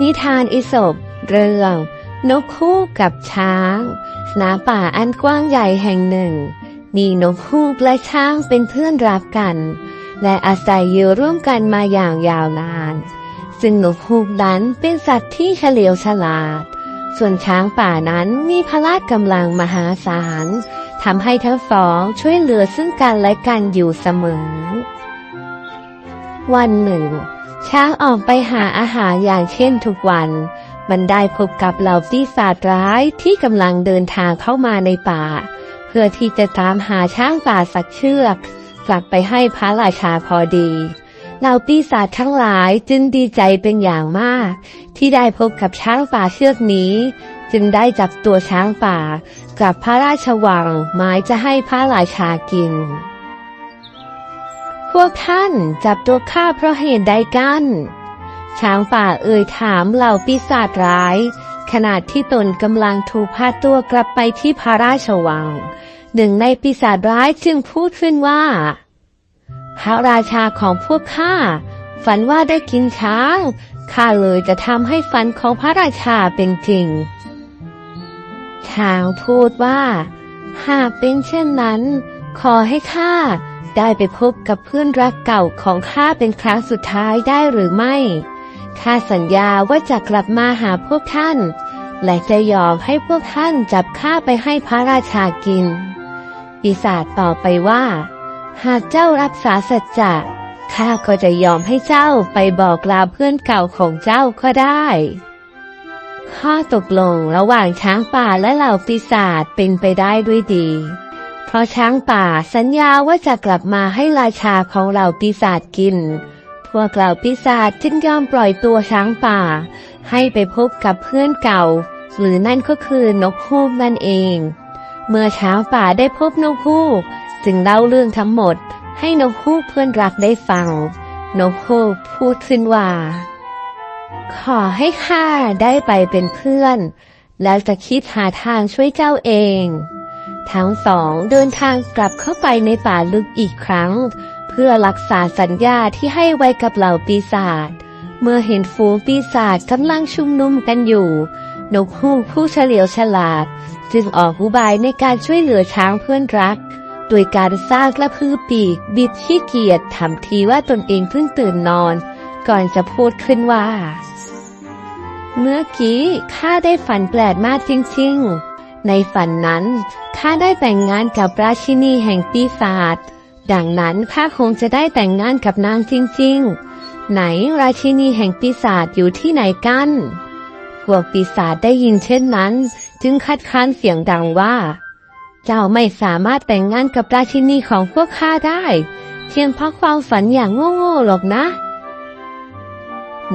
นิทานอิศบเรื่อง นกคู่กับช้างณป่าอันกว้างใหญ่แห่งหนึ่ง มีนกคู่และช้างเป็นเพื่อนรักกัน และอาศัยอยู่ร่วมกันมาอย่างยาวนาน ซึ่งนกฮูกนั้นเป็นสัตว์ที่เฉลียวฉลาด ส่วนช้างป่านั้นมีพละกำลังมหาศาลทำให้ทั้งสองช่วยเหลือซึ่งกันและกันอยู่เสมอ วันหนึ่ง ช้างออกไปหาอาหารอย่างเช่นทุกวัน มันได้พบกับเหล่าปีศาจร้ายที่กำลังเดินทางเข้ามาในป่า เพื่อที่จะตามหาช้างป่าสักเชือก กลับไปให้พระราชาพอดีเหล่าปีศาจทั้งหลายจึงดีใจเป็นอย่างมาก ที่ได้พบกับช้างป่าเชือกนี้ จึงได้จับตัวช้างป่า กลับพระราชวังหมายจะให้พระราชากิน วกท่านจับตัวข้าเพราะเหตุใดกัน ช้างป่าเอ่ยถามเหล่าปีศาจร้าย ขณะที่ตนกำลังถูกพาตัวกลับไปที่พระราชวัง หนึ่งในปีศาจร้ายจึงพูดขึ้นว่า พระราชาของพวกข้าฝันว่าได้กินช้าง ข้าเลยจะทำให้ฝันของพระราชาเป็นจริง ช้างพูดว่า หากเป็นเช่นนั้น ขอให้ข้า ได้ไปพบกับเพื่อนรักเก่าของข้าเป็นครั้งสุดท้ายได้หรือไม่ข้าสัญญาว่าจะกลับมาหาพวกท่าน และจะยอมให้พวกท่านจับข้าไปให้พระราชากิน ปีศาจตอบไปว่า หากเจ้ารักษาสัจจะข้าก็จะยอมให้เจ้าไปบอกลาเพื่อนเก่าของเจ้าก็ได้ ข้อตกลงระหว่างช้างป่าและเหล่าปีศาจเป็นไปได้ด้วยดี เพราะช้างป่าสัญญาว่าจะกลับมาให้ราชาของเหล่าปีศาจกิน พวกเหล่าปีศาจจึงยอมปล่อยตัวช้างป่า ให้ไปพบกับเพื่อนเก่า หรือนั่นก็คือนกฮูกนั่นเอง เมื่อช้างป่าได้พบนกฮูกจึงเล่าเรื่องทั้งหมด ให้นกฮูกเพื่อนรักได้ฟัง นกฮูกพูดขึ้นว่า ขอให้ข้าได้ไปเป็นเพื่อน แล้วจะคิดหาทางช่วยเจ้าเอง ทั้งสองเดินทางกลับเข้าไปในป่าลึกอีกครั้ง เพื่อรักษาสัญญาที่ให้ไว้กับเหล่าปีศาจ เมื่อเห็นฝูงปีศาจกำลังชุมนุมกันอยู่ นกฮูกผู้เฉลียวฉลาด จึงออกอุบายในการช่วยเหลือช้างเพื่อนรัก โดยการสร้างกระพือปีกบิดขี้เกียจทำทีว่าตนเองเพิ่งตื่นนอน ก่อนจะพูดขึ้นว่า เมื่อกี้ข้าได้ฝันแปลกมากจริงๆ ในฝันนั้น ข้าได้แต่งงานกับราชินีแห่งปีศาจ ดังนั้นข้าคงจะได้แต่งงานกับนางจริงๆ ไหนราชินีแห่งปีศาจอยู่ที่ไหนกัน พวกปีศาจได้ยินเช่นนั้น จึงคัดค้านเสียงดังว่า เจ้าไม่สามารถแต่งงานกับราชินีของพวกข้าได้เพียงเพราะความฝันอย่างโง่ๆหรอกนะ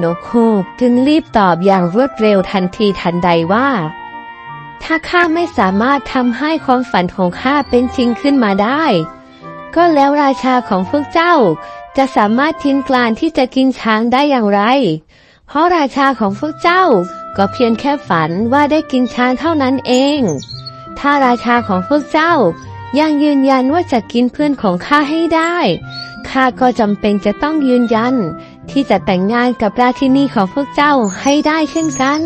นกฮูกจึงรีบตอบอย่างรวดเร็วทันทีทันใดว่า ถ้าข้าไม่สามารถทำให้ความฝันของข้าเป็นจริงขึ้นมาได้ ก็แล้วราชาของพวกเจ้า จะสามารถทิ้งกลานที่จะกินช้างได้อย่างไร เพราะราชาของพวกเจ้าก็เพียงแค่ฝันว่าได้กินช้างเท่านั้นเอง ถ้าราชาของพวกเจ้ายังยืนยันว่าจะกินเพื่อนของข้าให้ได้ ข้าก็จำเป็นจะต้องยืนยัน ที่จะแต่งงานกับราชินีของพวกเจ้าให้ได้เช่นกัน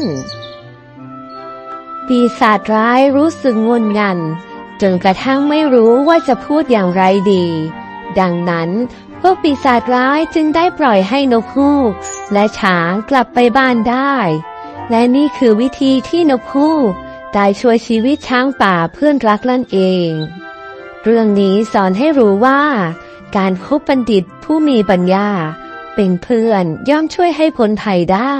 ปีศาจร้ายรู้สึกงุนงัน จนกระทั่งไม่รู้ว่าจะพูดอย่างไรดี ดังนั้นพวกปีศาจร้ายจึงได้ปล่อยให้นกฮูก และช้างกลับไปบ้านได้ และนี่คือวิธีที่นกฮูกได้ช่วยชีวิตช้างป่าเพื่อนรักนั่นเอง เรื่องนี้สอนให้รู้ว่า การคบบัณฑิตผู้มีปัญญา เป็นเพื่อนย่อมช่วยให้พ้นภัยได้